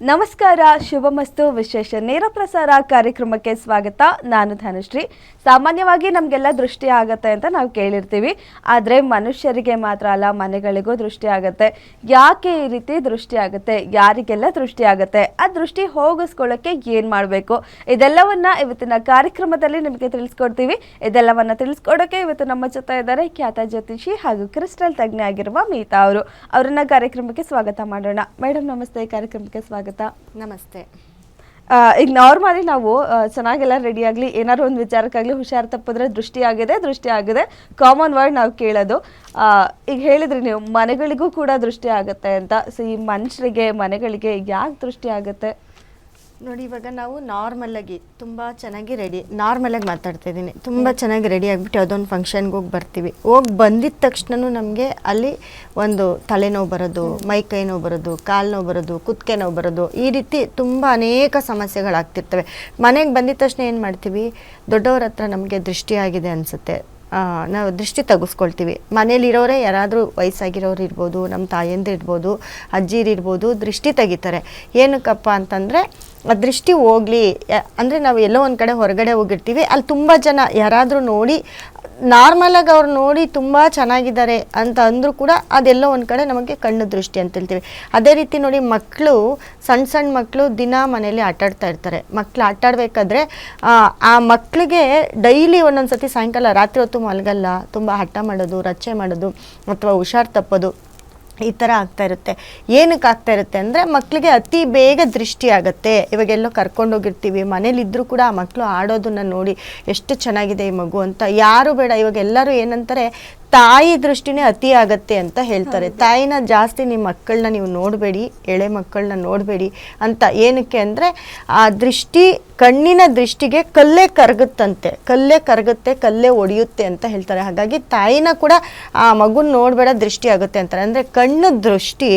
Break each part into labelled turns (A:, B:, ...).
A: ನಮಸ್ಕಾರ ಶುಭಮಸ್ತು ವಿಶೇಷ ನೇರ ಪ್ರಸಾರ ಕಾರ್ಯಕ್ರಮಕ್ಕೆ ಸ್ವಾಗತ. ನಾನು ಧನುಶ್ರೀ. ಸಾಮಾನ್ಯವಾಗಿ ನಮಗೆಲ್ಲ ದೃಷ್ಟಿ ಆಗತ್ತೆ ಅಂತ ನಾವು ಕೇಳಿರ್ತೀವಿ. ಆದರೆ ಮನುಷ್ಯರಿಗೆ ಮಾತ್ರ ಅಲ್ಲ, ಮನೆಗಳಿಗೂ ದೃಷ್ಟಿ ಆಗತ್ತೆ. ಯಾಕೆ ಈ ರೀತಿ ದೃಷ್ಟಿ ಆಗುತ್ತೆ? ಯಾರಿಗೆಲ್ಲ ದೃಷ್ಟಿ ಆಗುತ್ತೆ? ಆ ದೃಷ್ಟಿ ಹೋಗಿಸ್ಕೊಳ್ಳೋಕ್ಕೆ ಏನು ಮಾಡಬೇಕು? ಇದೆಲ್ಲವನ್ನ ಇವತ್ತಿನ ಕಾರ್ಯಕ್ರಮದಲ್ಲಿ ನಿಮಗೆ ತಿಳಿಸ್ಕೊಡ್ತೀವಿ. ಇದೆಲ್ಲವನ್ನ ತಿಳಿಸ್ಕೊಡೋಕೆ ಇವತ್ತು ನಮ್ಮ ಜೊತೆ ಇದ್ದಾರೆ ಖ್ಯಾತ ಜ್ಯೋತಿಷಿ ಹಾಗೂ ಕ್ರಿಸ್ಟಲ್ ತಜ್ಞೆ ಆಗಿರುವ ಮೀತಾ ಅವರು. ಅವರನ್ನ ಕಾರ್ಯಕ್ರಮಕ್ಕೆ ಸ್ವಾಗತ ಮಾಡೋಣ. ಮೇಡಮ್ ನಮಸ್ತೆ. ಕಾರ್ಯಕ್ರಮಕ್ಕೆ ಸ್ವಾಗತ.
B: ನಮಸ್ತೆ.
A: ಈಗ ನಾರ್ಮಲಿ ನಾವು ಚೆನ್ನಾಗೆಲ್ಲ ರೆಡಿ ಆಗಲಿ ಏನಾದ್ರು ಒಂದು ವಿಚಾರಕ್ಕಾಗಲಿ ಹುಷಾರು ತಪ್ಪಿದ್ರೆ ದೃಷ್ಟಿ ಆಗಿದೆ ದೃಷ್ಟಿ ಆಗಿದೆ. ಕಾಮನ್ ವರ್ಡ್ ನಾವು ಕೇಳೋದು. ಈಗ ಹೇಳಿದ್ರಿ ನೀವು ಮನೆಗಳಿಗೂ ಕೂಡ ದೃಷ್ಟಿ ಆಗುತ್ತೆ ಅಂತ. ಸೊ ಈ ಮನುಷ್ಯರಿಗೆ ಮನೆಗಳಿಗೆ ಯಾಕೆ ದೃಷ್ಟಿ ಆಗುತ್ತೆ?
B: ನೋಡಿ, ಇವಾಗ ನಾವು ನಾರ್ಮಲ್ ಆಗಿ ತುಂಬ ಚೆನ್ನಾಗಿ ರೆಡಿ ನಾರ್ಮಲ್ ಆಗಿ ಮಾತಾಡ್ತಾ ಇದ್ದೀನಿ. ತುಂಬ ಚೆನ್ನಾಗಿ ರೆಡಿ ಆಗಿಬಿಟ್ಟು ಯಾವುದೊಂದು ಫಂಕ್ಷನ್ಗೆ ಹೋಗಿ ಬರ್ತೀವಿ. ಹೋಗಿ ಬಂದಿದ ತಕ್ಷಣ ನಮಗೆ ಅಲ್ಲಿ ಒಂದು ತಲೆನೋವು ಬರೋದು, ಮೈ ಕೈ ನೋವು ಬರೋದು, ಕಾಲು ನೋವು ಬರೋದು, ಕುತ್ತಿಗೆ ನೋವು ಬರೋದು, ಈ ರೀತಿ ತುಂಬ ಅನೇಕ ಸಮಸ್ಯೆಗಳಾಗ್ತಿರ್ತವೆ. ಮನೆಗೆ ಬಂದಿದ ತಕ್ಷಣ ಏನು ಮಾಡ್ತೀವಿ? ದೊಡ್ಡವ್ರ ಹತ್ರ ನಮಗೆ ದೃಷ್ಟಿ ಆಗಿದೆ ಅನಿಸುತ್ತೆ. ನಾವು ದೃಷ್ಟಿ ತೆಗೆಸ್ಕೊಳ್ತೀವಿ. ಮನೇಲಿರೋರೇ ಯಾರಾದರೂ ವಯಸ್ಸಾಗಿರೋರು ಇರ್ಬೋದು ನಮ್ಮ ತಾಯಂದಿರು ಅಜ್ಜಿರಿರ್ಬೋದು ದೃಷ್ಟಿ ತೆಗಿತಾರೆ. ಏನಕ್ಕಪ್ಪ ಅಂತಂದರೆ ದೃಷ್ಟಿ ಹೋಗಲಿ ಅಂದರೆ ನಾವು ಎಲ್ಲೋ ಒಂದು ಕಡೆ ಹೊರಗಡೆ ಹೋಗಿರ್ತೀವಿ, ಅಲ್ಲಿ ತುಂಬ ಜನ ಯಾರಾದರೂ ನೋಡಿ ನಾರ್ಮಲಾಗಿ ಅವ್ರು ನೋಡಿ ತುಂಬ ಚೆನ್ನಾಗಿದ್ದಾರೆ ಅಂತ ಅಂದರೂ ಕೂಡ ಅದೆಲ್ಲೋ ಒಂದು ಕಡೆ ನಮಗೆ ಕಣ್ಣು ದೃಷ್ಟಿ ಅಂತ ಹೇಳ್ತೀವಿ. ಅದೇ ರೀತಿ ನೋಡಿ ಮಕ್ಕಳು ಸಣ್ಣ ಸಣ್ಣ ಮಕ್ಕಳು ದಿನ ಮನೆಯಲ್ಲಿ ಆಟಾಡ್ತಾ ಇರ್ತಾರೆ. ಮಕ್ಕಳು ಆಟಾಡಬೇಕಾದ್ರೆ ಆ ಮಕ್ಕಳಿಗೆ ಡೈಲಿ ಒಂದೊಂದು ಸತಿ ಸಾಯಂಕಾಲ, ರಾತ್ರಿ ಹೊತ್ತು ಮಲಗಲ್ಲ, ತುಂಬ ಹಠ ಮಾಡೋದು, ರಚ್ಚೆ ಮಾಡೋದು, ಅಥವಾ ಹುಷಾರು ತಪ್ಪೋದು ಈ ಥರ ಆಗ್ತಾ ಇರುತ್ತೆ. ಏನಕ್ಕೆ ಆಗ್ತಾ ಇರುತ್ತೆ ಅಂದರೆ ಮಕ್ಕಳಿಗೆ ಅತಿ ಬೇಗ ದೃಷ್ಟಿ ಆಗುತ್ತೆ. ಇವಾಗೆಲ್ಲೋ ಕರ್ಕೊಂಡೋಗಿರ್ತೀವಿ ಮನೇಲಿದ್ದರೂ ಕೂಡ ಆ ಮಕ್ಕಳು ಆಡೋದನ್ನ ನೋಡಿ ಎಷ್ಟು ಚೆನ್ನಾಗಿದೆ ಈ ಮಗು ಅಂತ. ಯಾರು ಬೇಡ, ಇವಾಗ ಎಲ್ಲರೂ ಏನಂತಾರೆ ತಾಯಿ ದೃಷ್ಟಿನೇ ಅತಿ ಆಗತ್ತೆ ಅಂತ ಹೇಳ್ತಾರೆ. ತಾಯಿನ ಜಾಸ್ತಿ ನಿಮ್ಮ ಮಕ್ಕಳನ್ನ ನೀವು ನೋಡಬೇಡಿ ಎಳೆ ಮಕ್ಕಳನ್ನ ನೋಡಬೇಡಿ ಅಂತ ಏನಕ್ಕೆ ಅಂದರೆ ಆ ದೃಷ್ಟಿ ಕಣ್ಣಿನ ದೃಷ್ಟಿಗೆ ಕಲ್ಲೇ ಕರಗುತ್ತಂತೆ. ಕಲ್ಲೇ ಕರಗುತ್ತೆ ಕಲ್ಲೇ ಒಡೆಯುತ್ತೆ ಅಂತ ಹೇಳ್ತಾರೆ. ಹಾಗಾಗಿ ತಾಯಿನ ಕೂಡ ಆ ಮಗುನ ನೋಡಬೇಡ ದೃಷ್ಟಿ ಆಗುತ್ತೆ ಅಂತಾರೆ. ಅಂದರೆ ಕಣ್ಣು ದೃಷ್ಟಿ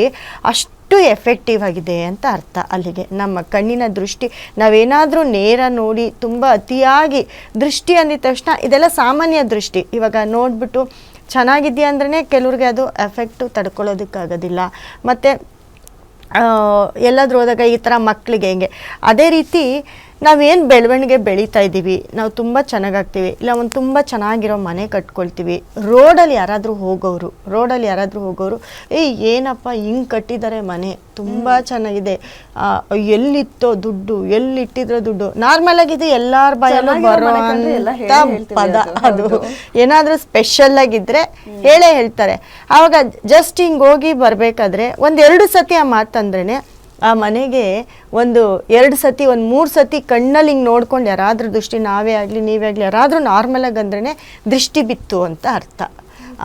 B: ಅಷ್ಟು ಎಫೆಕ್ಟಿವ್ ಆಗಿದೆ ಅಂತ ಅರ್ಥ ಅಲ್ಲಿಗೆ. ನಮ್ಮ ಕಣ್ಣಿನ ದೃಷ್ಟಿ ನಾವೇನಾದರೂ ನೇರ ನೋಡಿ ತುಂಬ ಅತಿಯಾಗಿ ದೃಷ್ಟಿ ಅಂದಿದ ತಕ್ಷಣ ಇದೆಲ್ಲ ಸಾಮಾನ್ಯ ದೃಷ್ಟಿ. ಇವಾಗ ನೋಡಿಬಿಟ್ಟು ಚೆನ್ನಾಗಿದೆಯಾ ಅಂದ್ರೆ ಕೆಲವ್ರಿಗೆ ಅದು ಎಫೆಕ್ಟು ತಡ್ಕೊಳ್ಳೋದಕ್ಕಾಗೋದಿಲ್ಲ. ಮತ್ತು ಎಲ್ಲಾದರೂ ಹೋದಾಗ ಈ ಥರ ಮಕ್ಕಳಿಗೆ ಹೆಂಗೆ, ಅದೇ ರೀತಿ ನಾವೇನು ಬೆಳವಣಿಗೆ ಬೆಳೀತಾ ಇದ್ದೀವಿ ನಾವು ತುಂಬ ಚೆನ್ನಾಗಾಗ್ತೀವಿ ಇಲ್ಲ ಒಂದು ತುಂಬ ಚೆನ್ನಾಗಿರೋ ಮನೆ ಕಟ್ಕೊಳ್ತೀವಿ ರೋಡಲ್ಲಿ ಯಾರಾದರೂ ಹೋಗೋರು ರೋಡಲ್ಲಿ ಯಾರಾದರೂ ಹೋಗೋರು ಏಯ್ ಏನಪ್ಪ ಹಿಂಗೆ ಕಟ್ಟಿದ್ದಾರೆ ಮನೆ ತುಂಬ ಚೆನ್ನಾಗಿದೆ ಎಲ್ಲಿತ್ತೋ ದುಡ್ಡು ಎಲ್ಲಿಟ್ಟಿದ್ರೆ ದುಡ್ಡು ನಾರ್ಮಲ್ ಆಗಿದೆ ಎಲ್ಲಾರ ಬಾಯಲ್ಲೂ ಬರೋ ಪದ
A: ಅದು.
B: ಏನಾದರೂ ಸ್ಪೆಷಲ್ ಆಗಿದ್ರೆ ಹೇಳೇ ಹೇಳ್ತಾರೆ. ಆವಾಗ ಜಸ್ಟ್ ಹಿಂಗೆ ಹೋಗಿ ಬರಬೇಕಾದ್ರೆ ಒಂದೆರಡು ಸತಿ ಆ ಮಾತಂದ್ರೇ ಆ ಮನೆಗೆ ಒಂದು ಎರಡು ಸತಿ, ಒಂದು ಮೂರು ಸತಿ ಕಣ್ಣಲ್ಲಿ ಹಿಂಗೆ ನೋಡ್ಕೊಂಡು ಯಾರಾದ್ರೂ ದೃಷ್ಟಿ ನಾವೇ ಆಗಲಿ, ನೀವೇ ಆಗಲಿ, ಯಾರಾದರೂ ನಾರ್ಮಲಾಗಿ ಅಂದ್ರೇ ದೃಷ್ಟಿ ಬಿತ್ತು ಅಂತ ಅರ್ಥ.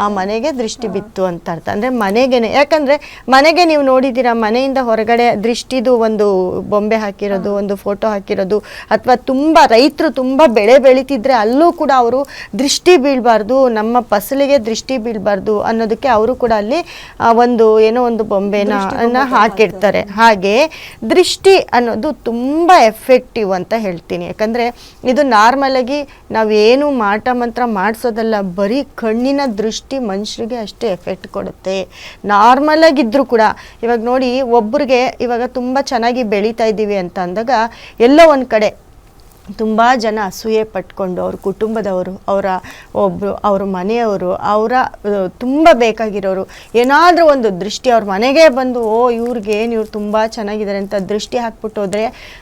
B: ಆ ಮನೆಗೆ ದೃಷ್ಟಿ ಬಿತ್ತು ಅಂತ ಅರ್ಥ. ಅಂದರೆ ಮನೆಗೇನೆ ಯಾಕಂದರೆ ಮನೆಗೆ ನೀವು ನೋಡಿದ್ದೀರಾ ಮನೆಯಿಂದ ಹೊರಗಡೆ ದೃಷ್ಟಿದು ಒಂದು ಬೊಂಬೆ ಹಾಕಿರೋದು ಒಂದು ಫೋಟೋ ಹಾಕಿರೋದು ಅಥವಾ ತುಂಬ ರೈತರು ತುಂಬ ಬೆಳೆ ಬೆಳೀತಿದ್ರೆ ಅಲ್ಲೂ ಕೂಡ ಅವರು ದೃಷ್ಟಿ ಬೀಳಬಾರ್ದು ನಮ್ಮ ಫಸಲಿಗೆ ದೃಷ್ಟಿ ಬೀಳಬಾರ್ದು ಅನ್ನೋದಕ್ಕೆ ಅವರು ಕೂಡ ಅಲ್ಲಿ ಒಂದು ಏನೋ ಒಂದು ಬೊಂಬೆನ ಹಾಕಿರ್ತಾರೆ. ಹಾಗೆ ದೃಷ್ಟಿ ಅನ್ನೋದು ತುಂಬ ಎಫೆಕ್ಟಿವ್ ಅಂತ ಹೇಳ್ತೀನಿ. ಯಾಕಂದರೆ ಇದು ನಾರ್ಮಲ್ ಆಗಿ ನಾವೇನು ಮಾಟ ಮಂತ್ರ ಮಾಡಿಸೋದಲ್ಲ ಬರೀ ಕಣ್ಣಿನ ದೃಷ್ಟಿ ಮನುಷ್ಯರಿಗೆ ಅಷ್ಟೇ ಎಫೆಕ್ಟ್ ಕೊಡುತ್ತೆ. ನಾರ್ಮಲಾಗಿದ್ದರೂ ಕೂಡ, ಇವಾಗ ನೋಡಿ ಒಬ್ರಿಗೆ ಇವಾಗ ತುಂಬ ಚೆನ್ನಾಗಿ ಬೆಳೀತಾ ಇದ್ದೀವಿ ಅಂತ ಅಂದಾಗ ಎಲ್ಲೋ ಒಂದು ಕಡೆ ತುಂಬ ಜನ ಅಸೂಯೆ ಪಟ್ಕೊಂಡು ಅವ್ರ ಕುಟುಂಬದವರು, ಅವರ ಒಬ್ಬರು ಅವ್ರ ಮನೆಯವರು, ಅವರ ತುಂಬ ಬೇಕಾಗಿರೋರು, ಏನಾದರೂ ಒಂದು ದೃಷ್ಟಿ ಅವ್ರ ಮನೆಗೆ ಬಂದು, ಓ, ಇವ್ರಿಗೆ ಏನು ಇವ್ರು ತುಂಬ ಚೆನ್ನಾಗಿದ್ದಾರೆ ಅಂತ ದೃಷ್ಟಿ ಹಾಕ್ಬಿಟ್ಟು ಹೋದರೆ